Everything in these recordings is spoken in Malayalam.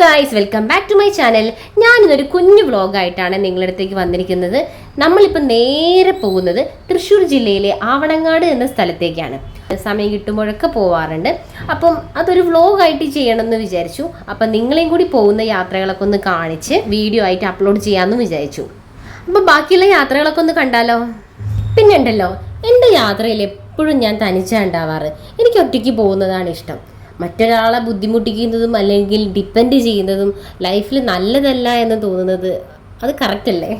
Guys welcome back to my channel ഞാനിതൊരു കുഞ്ഞു വ്ളോഗായിട്ടാണ് നിങ്ങളുടെ അടുത്തേക്ക് വന്നിരിക്കുന്നത്. നമ്മളിപ്പോൾ നേരെ പോകുന്നത് തൃശ്ശൂർ ജില്ലയിലെ ആവണങ്ങാട് എന്ന സ്ഥലത്തേക്കാണ്. സമയം കിട്ടുമ്പോഴൊക്കെ പോവാറുണ്ട്. അപ്പം അതൊരു വ്ളോഗായിട്ട് ചെയ്യണമെന്ന് വിചാരിച്ചു. അപ്പം നിങ്ങളെയും കൂടി പോകുന്ന യാത്രകളൊക്കെ ഒന്ന് കാണിച്ച് വീഡിയോ ആയിട്ട് അപ്ലോഡ് ചെയ്യാമെന്ന് വിചാരിച്ചു. അപ്പം ബാക്കിയുള്ള യാത്രകളൊക്കെ ഒന്ന് കണ്ടാലോ? പിന്നെ ഉണ്ടല്ലോ എന്റെ യാത്രയിൽ എപ്പോഴും ഞാൻ തനിച്ചാണ് ഉണ്ടാവാറ്. എനിക്ക് ഒറ്റയ്ക്ക് പോകുന്നതാണ് ഇഷ്ടം. മറ്റൊരാളെ ബുദ്ധിമുട്ടിക്കുന്നതും അല്ലെങ്കിൽ ഡിപ്പെൻഡ് ചെയ്യുന്നതും ലൈഫിൽ നല്ലതല്ല എന്ന് തോന്നുന്നത് അത് കറക്റ്റ് അല്ലേ?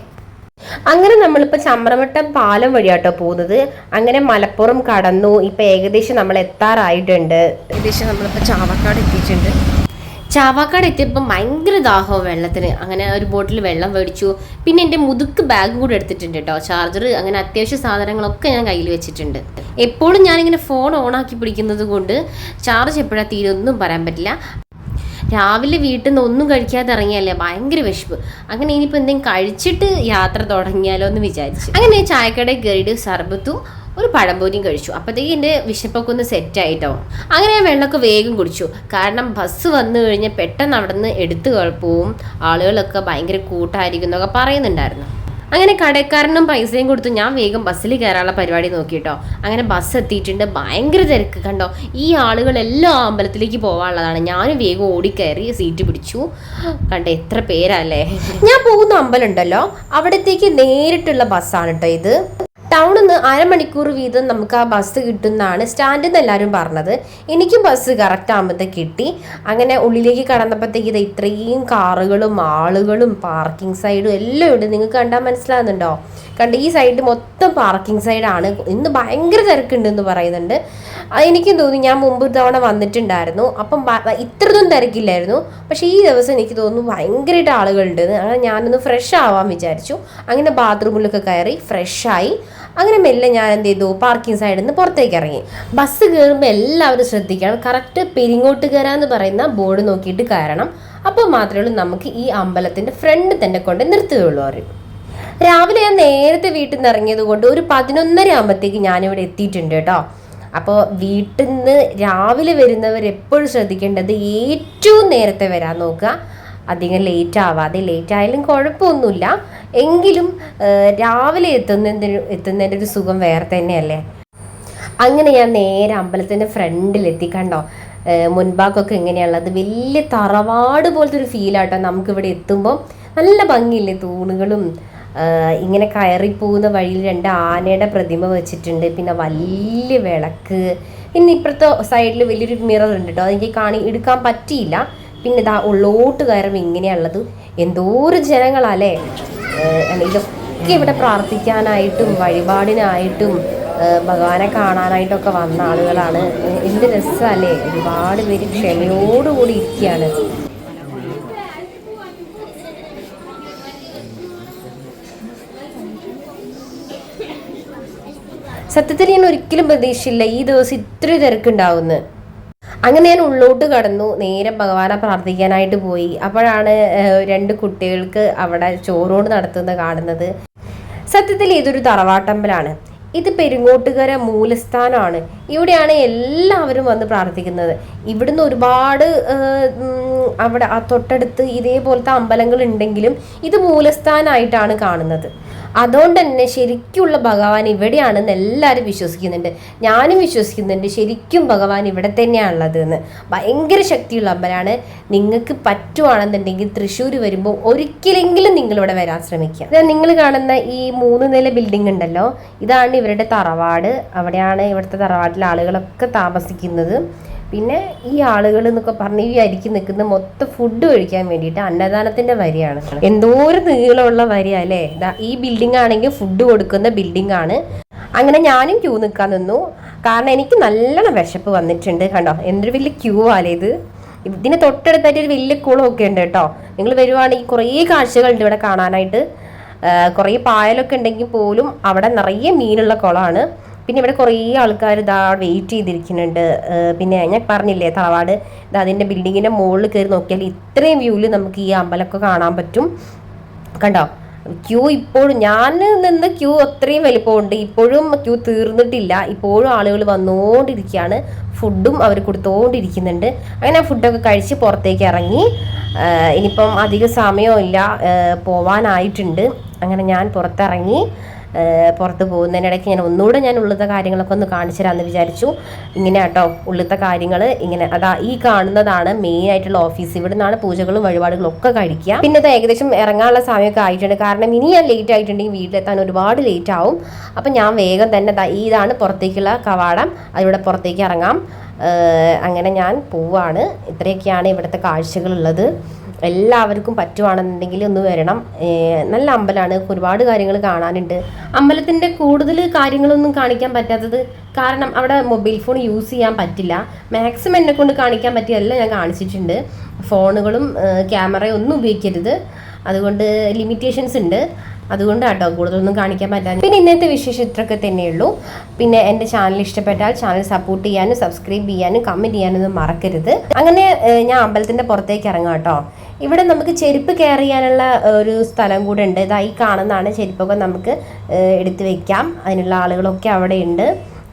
അങ്ങനെ നമ്മളിപ്പോൾ ചമ്രവട്ടം പാലം വഴിയാട്ടോ പോകുന്നത്. അങ്ങനെ മലപ്പുറം കടന്നു ഇപ്പം ഏകദേശം നമ്മൾ എത്താറായിട്ടുണ്ട്. ഏകദേശം നമ്മളിപ്പോൾ ചാവക്കാട് എത്തിയിട്ടുണ്ട്. ചാവാക്കാട് എത്തിയപ്പോൾ ഭയങ്കര ദാഹവും വെള്ളത്തിന്. അങ്ങനെ ഒരു ബോട്ടിൽ വെള്ളം മേടിച്ചു. പിന്നെ എന്റെ മുതുക്ക് ബാഗ് കൂടെ എടുത്തിട്ടുണ്ട് കേട്ടോ. ചാർജർ അങ്ങനെ അത്യാവശ്യ സാധനങ്ങളൊക്കെ ഞാൻ കയ്യിൽ വെച്ചിട്ടുണ്ട്. എപ്പോഴും ഞാനിങ്ങനെ ഫോൺ ഓണാക്കി പിടിക്കുന്നത് കൊണ്ട് ചാർജ് എപ്പോഴാണ് തീരൊന്നും പറയാൻ പറ്റില്ല. രാവിലെ വീട്ടിൽ നിന്ന് ഒന്നും കഴിക്കാതെ ഇറങ്ങിയല്ലേ? ഭയങ്കര വിശപ്പ്. അങ്ങനെ ഇനിയിപ്പോൾ എന്തെങ്കിലും കഴിച്ചിട്ട് യാത്ര തുടങ്ങിയാലോ എന്ന് വിചാരിച്ചു. അങ്ങനെ ചായക്കടയിൽ കയറിയിട്ട് സർബത്തും ഒരു പഴംപൊരിയും കഴിച്ചു. അപ്പോഴത്തേക്ക് എന്റെ വിശപ്പൊക്കെ ഒന്ന് സെറ്റ് ആയിട്ടോ. അങ്ങനെ ഞാൻ വെള്ളമൊക്കെ വേഗം കുടിച്ചു. കാരണം ബസ് വന്നു കഴിഞ്ഞാൽ പെട്ടെന്ന് അവിടെ നിന്ന് എടുത്തു പോവും. ആളുകളൊക്കെ ഭയങ്കര കൂട്ടായിരിക്കും എന്നൊക്കെ പറയുന്നുണ്ടായിരുന്നു. അങ്ങനെ കടക്കാരനും പൈസയും കൊടുത്ത് ഞാൻ വേഗം ബസ്സിൽ കയറാനുള്ള പരിപാടി നോക്കിയിട്ടോ അങ്ങനെ ബസ് എത്തിയിട്ടുണ്ട്. ഭയങ്കര തിരക്ക് കണ്ടോ. ഈ ആളുകളെല്ലാം അമ്പലത്തിലേക്ക് പോകാനുള്ളതാണ് ഞാനും വേഗം ഓടിക്കയറി സീറ്റ് പിടിച്ചു. കണ്ടോ എത്ര പേരല്ലേ. ഞാൻ പോകുന്ന അമ്പലം ഉണ്ടല്ലോ. അവിടത്തേക്ക് നേരിട്ടുള്ള ബസ്സാണ് കേട്ടോ ഇത്. ടൗണിൽ നിന്ന് അരമണിക്കൂർ വീതം നമുക്ക് ആ ബസ് കിട്ടുന്നതാണ് സ്റ്റാൻഡിൽ നിന്ന് എല്ലാവരും പറഞ്ഞത്. എനിക്കും ബസ് കറക്റ്റ് ആകുമ്പോഴത്തേക്ക് കിട്ടി. അങ്ങനെ ഉള്ളിലേക്ക് കടന്നപ്പോഴത്തേക്ക് ഇത് ഇത്രയും കാറുകളും ആളുകളും പാർക്കിംഗ് സൈഡും എല്ലാം ഉണ്ട്. നിങ്ങൾക്ക് കണ്ടാൽ മനസ്സിലാകുന്നുണ്ടോ കണ്ട് ഈ സൈഡ് മൊത്തം പാർക്കിംഗ് സൈഡാണ് ഇന്ന് ഭയങ്കര തിരക്കുണ്ടെന്ന് പറയുന്നുണ്ട്. എനിക്കും തോന്നി. ഞാൻ മുമ്പ് തവണ വന്നിട്ടുണ്ടായിരുന്നു. അപ്പം ഇത്രതും തിരക്കില്ലായിരുന്നു. പക്ഷേ ഈ ദിവസം എനിക്ക് തോന്നുന്നു ഭയങ്കരമായിട്ട് ആളുകളുണ്ട് അങ്ങനെ ഞാനൊന്ന് ഫ്രഷ് ആവാൻ വിചാരിച്ചു. അങ്ങനെ ബാത്റൂമിലൊക്കെ കയറി ഫ്രഷായി അങ്ങനെ മെല്ലെ ഞാൻ എന്ത് ചെയ്തു? പാർക്കിംഗ് സൈഡിൽ നിന്ന് പുറത്തേക്ക് ഇറങ്ങി. ബസ് കയറുമ്പോൾ എല്ലാവരും ശ്രദ്ധിക്കണം. കറക്റ്റ് പെരിങ്ങോട്ട് എന്ന് പറയുന്ന ബോർഡ് നോക്കിയിട്ട് കയറണം. അപ്പോൾ മാത്രമേ ഉള്ളൂ നമുക്ക് ഈ അമ്പലത്തിന്റെ ഫ്രണ്ട് തന്നെ കൊണ്ട് നിർത്തുകയുള്ളൂ അറിയും രാവിലെ ഞാൻ നേരത്തെ വീട്ടിൽ നിന്ന് ഇറങ്ങിയത് കൊണ്ട് ഒരു പതിനൊന്നര ആകുമ്പോഴത്തേക്ക് ഞാനിവിടെ എത്തിയിട്ടുണ്ട് കേട്ടോ. അപ്പോൾ വീട്ടിൽ നിന്ന് രാവിലെ വരുന്നവർ എപ്പോഴും ശ്രദ്ധിക്കേണ്ടത് ഏറ്റവും നേരത്തെ വരാൻ നോക്കുക. അധികം ലേറ്റ് ആവാതെ ലേറ്റ് ആയാലും കുഴപ്പമൊന്നുമില്ല. എങ്കിലും രാവിലെ എത്തുന്നതിന് എത്തുന്നതിന്റെ ഒരു സുഖം വേറെ തന്നെയല്ലേ? അങ്ങനെ ഞാൻ നേരെ അമ്പലത്തിന്റെ ഫ്രണ്ടിലെത്തി കണ്ടോ? മുൻപാക്കൊക്കെ എങ്ങനെയാണുള്ളത് വലിയ തറവാട് പോലത്തെ ഒരു ഫീലാട്ടോ നമുക്കിവിടെ എത്തുമ്പോൾ നല്ല ഭംഗിയില്ലേ? തൂണുകളും ഇങ്ങനെ കയറിപ്പോകുന്ന വഴിയിൽ രണ്ട് ആനയുടെ പ്രതിമ വെച്ചിട്ടുണ്ട്. പിന്നെ വലിയ വിളക്ക്. പിന്നെ ഇപ്പുറത്തെ സൈഡിൽ വലിയൊരു മിറർ ഉണ്ട് കേട്ടോ അതെനിക്ക് കാണി എടുക്കാൻ പറ്റിയില്ല. പിന്നെ ഇതാ ഉള്ളോട്ട് കയറുമ്പോൾ ഇങ്ങനെയുള്ളത് എന്തോരം ജനങ്ങളല്ലേ? ഇതൊക്കെ ഇവിടെ പ്രാർത്ഥിക്കാനായിട്ടും വഴിപാടിനായിട്ടും ഭഗവാനെ കാണാനായിട്ടൊക്കെ വന്ന ആളുകളാണ്. എന്ത് രസമല്ലേ? ഒരുപാട് പേര് ക്ഷമയോടുകൂടി ഇരിക്കുകയാണ്. സത്യത്തിൽ ഞാൻ ഒരിക്കലും പ്രതീക്ഷിച്ചില്ല ഈ ദിവസം ഇത്ര തിരക്കുണ്ടാവുന്നു അങ്ങനെ ഞാൻ ഉള്ളോട്ട് കടന്നു. നേരെ ഭഗവാനെ പ്രാർത്ഥിക്കാനായിട്ട് പോയി. അപ്പോഴാണ് രണ്ട് കുട്ടികൾക്ക് അവിടെ ചോറോട് നടത്തുന്നത് കാണുന്നത്. സത്യത്തിൽ ഇതൊരു തറവാട്ടമ്പലാണ്. ഇത് പെരുങ്ങോട്ടുകര മൂലസ്ഥാനമാണ്. ഇവിടെയാണ് എല്ലാവരും വന്ന് പ്രാർത്ഥിക്കുന്നത്. ഇവിടുന്ന് ഒരുപാട് അവിടെ ആ തൊട്ടടുത്ത് ഇതേപോലത്തെ അമ്പലങ്ങൾ ഉണ്ടെങ്കിലും ഇത് മൂലസ്ഥാനമായിട്ടാണ് കാണുന്നത്. അതുകൊണ്ട് തന്നെ ശരിക്കുള്ള ഭഗവാൻ ഇവിടെയാണെന്ന് എല്ലാവരും വിശ്വസിക്കുന്നുണ്ട്. ഞാനും വിശ്വസിക്കുന്നുണ്ട് ശരിക്കും ഭഗവാൻ ഇവിടെ തന്നെയാണുള്ളത് എന്ന് ഭയങ്കര ശക്തിയുള്ള അമ്പലമാണ് നിങ്ങൾക്ക് പറ്റുവാണെന്നുണ്ടെങ്കിൽ തൃശ്ശൂർ വരുമ്പോൾ ഒരിക്കലെങ്കിലും നിങ്ങളിവിടെ വരാൻ ശ്രമിക്കുക. നിങ്ങൾ കാണുന്ന ഈ മൂന്ന് നില ബിൽഡിംഗ് ഉണ്ടല്ലോ. ഇതാണ് ഇവരുടെ തറവാട്. അവിടെയാണ് ഇവിടുത്തെ തറവാട്ടിലെ ആളുകളൊക്കെ താമസിക്കുന്നത്. പിന്നെ ഈ ആളുകൾ എന്നൊക്കെ പറഞ്ഞ് ഈ അരിക്ക് നിൽക്കുന്ന മൊത്തം ഫുഡ് കഴിക്കാൻ വേണ്ടിയിട്ട് അന്നദാനത്തിന്റെ വരിയാണ്. എന്തോരം നീളമുള്ള വരിയാ അല്ലേ? ഈ ബിൽഡിംഗ് ആണെങ്കിൽ ഫുഡ് കൊടുക്കുന്ന ബിൽഡിംഗ് ആണ്. അങ്ങനെ ഞാനും ക്യൂ നിൽക്കാൻ നിന്നു. കാരണം എനിക്ക് നല്ലോണം വിശപ്പ് വന്നിട്ടുണ്ട് കണ്ടോ? എന്തൊരു വലിയ ക്യൂ ആലേ ഇത്. ഇതിന് തൊട്ടടുത്തായിട്ട് ഒരു വലിയ കുളമൊക്കെ ഉണ്ട് കേട്ടോ. നിങ്ങൾ വരുവാണെങ്കിൽ കുറേ കാഴ്ചകളുണ്ട് ഇവിടെ കാണാനായിട്ട്. കുറേ പായലൊക്കെ ഉണ്ടെങ്കിൽ പോലും അവിടെ നിറയെ മീനുള്ള കുളമാണ്. പിന്നെ ഇവിടെ കുറേ ആൾക്കാർ ഇതാ വെയിറ്റ് ചെയ്തിരിക്കുന്നുണ്ട്. പിന്നെ ഞാൻ പറഞ്ഞില്ലേ തറവാട് ഇതാ അതിന്റെ ബിൽഡിങ്ങിന്റെ മുകളിൽ കയറി നോക്കിയാൽ ഇത്രയും വ്യൂവിൽ നമുക്ക് ഈ അമ്പലമൊക്കെ കാണാൻ പറ്റും. കണ്ടോ? ക്യൂ ഇപ്പോഴും ഞാൻ നിന്ന് ക്യൂ അത്രയും വലിപ്പമുണ്ട്. ഇപ്പോഴും ക്യൂ തീർന്നിട്ടില്ല. ഇപ്പോഴും ആളുകൾ വന്നുകൊണ്ടിരിക്കുകയാണ് ഫുഡും അവർ കൊടുത്തുകൊണ്ടിരിക്കുന്നുണ്ട് അങ്ങനെ ഫുഡൊക്കെ കഴിച്ച് പുറത്തേക്ക് ഇറങ്ങി. ഇനിയിപ്പം അധിക സമയമില്ല പോവാനായിട്ടുണ്ട്. അങ്ങനെ ഞാൻ പുറത്തിറങ്ങി. പുറത്ത് പോകുന്നതിനിടയ്ക്ക് ഞാൻ ഒന്നുകൂടെ ഞാൻ ഉള്ളത്തെ കാര്യങ്ങളൊക്കെ ഒന്ന് കാണിച്ചു തരാമെന്ന് വിചാരിച്ചു. ഇങ്ങനെ കേട്ടോ ഉള്ളത്തെ കാര്യങ്ങൾ ഇങ്ങനെ അതാ ഈ കാണുന്നതാണ് മെയിൻ ആയിട്ടുള്ള ഓഫീസ് ഇവിടെ നിന്നാണ് പൂജകളും വഴിപാടുകളും ഒക്കെ കഴിക്കുക. പിന്നെ അത് ഏകദേശം ഇറങ്ങാനുള്ള സമയമൊക്കെ ആയിട്ടുണ്ട്. കാരണം ഇനി ഞാൻ ലേറ്റ് ആയിട്ടുണ്ടെങ്കിൽ വീട്ടിലെത്താൻ ഒരുപാട് ലേറ്റ് ആവും. അപ്പം ഞാൻ വേഗം തന്നെ ഇതാണ് പുറത്തേക്കുള്ള കവാടം. അതിലൂടെ പുറത്തേക്ക് ഇറങ്ങാം. അങ്ങനെ ഞാൻ പോവാണ്. ഇത്രയൊക്കെയാണ് ഇവിടുത്തെ കാഴ്ചകളുള്ളത്. എല്ലാവർക്കും പറ്റുവാണെന്നുണ്ടെങ്കിൽ ഒന്ന് വരണം. നല്ല അമ്പലമാണ് ഒരുപാട് കാര്യങ്ങൾ കാണാനുണ്ട്. അമ്പലത്തിന്റെ കൂടുതൽ കാര്യങ്ങളൊന്നും കാണിക്കാൻ പറ്റാത്തത് കാരണം അവിടെ മൊബൈൽ ഫോൺ യൂസ് ചെയ്യാൻ പറ്റില്ല. മാക്സിമം എന്നെ കൊണ്ട് കാണിക്കാൻ പറ്റിയതെല്ലാം ഞാൻ കാണിച്ചിട്ടുണ്ട്. ഫോണുകളും ക്യാമറയും ഒന്നും ഉപയോഗിക്കരുത്. അതുകൊണ്ട് ലിമിറ്റേഷൻസ് ഉണ്ട്. അതുകൊണ്ട് കേട്ടോ കൂടുതലൊന്നും കാണിക്കാൻ പറ്റാൻ പിന്നെ ഇന്നത്തെ വിശേഷം ഇത്രയൊക്കെ തന്നെയുള്ളൂ. പിന്നെ എന്റെ ചാനൽ ഇഷ്ടപ്പെട്ടാൽ ചാനൽ സപ്പോർട്ട് ചെയ്യാനും സബ്സ്ക്രൈബ് ചെയ്യാനും കമന്റ് ചെയ്യാനൊന്നും മറക്കരുത്. അങ്ങനെ ഞാൻ അമ്പലത്തിന്റെ പുറത്തേക്ക് ഇറങ്ങാം കേട്ടോ. ഇവിടെ നമുക്ക് ചെരുപ്പ് കെയർ ചെയ്യാനുള്ള ഒരു സ്ഥലം കൂടെ ഉണ്ട്. ഇതായി കാണുന്നതാണ് ചെരുപ്പൊക്കെ നമുക്ക് എടുത്തു വെക്കാം. അതിനുള്ള ആളുകളൊക്കെ അവിടെ ഉണ്ട്.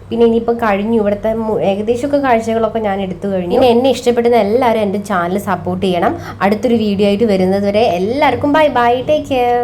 പിന്നെ ഇനിയിപ്പോൾ കഴിഞ്ഞു. ഇവിടുത്തെ ഏകദേശമൊക്കെ കാഴ്ചകളൊക്കെ ഞാൻ എടുത്തു കഴിഞ്ഞു. പിന്നെ എന്നെ ഇഷ്ടപ്പെടുന്ന എല്ലാവരും എന്റെ ചാനൽ സപ്പോർട്ട് ചെയ്യണം. അടുത്തൊരു വീഡിയോ ആയിട്ട് വരുന്നതുവരെ എല്ലാവർക്കും ബൈ ബൈ ടേക്ക് കെയർ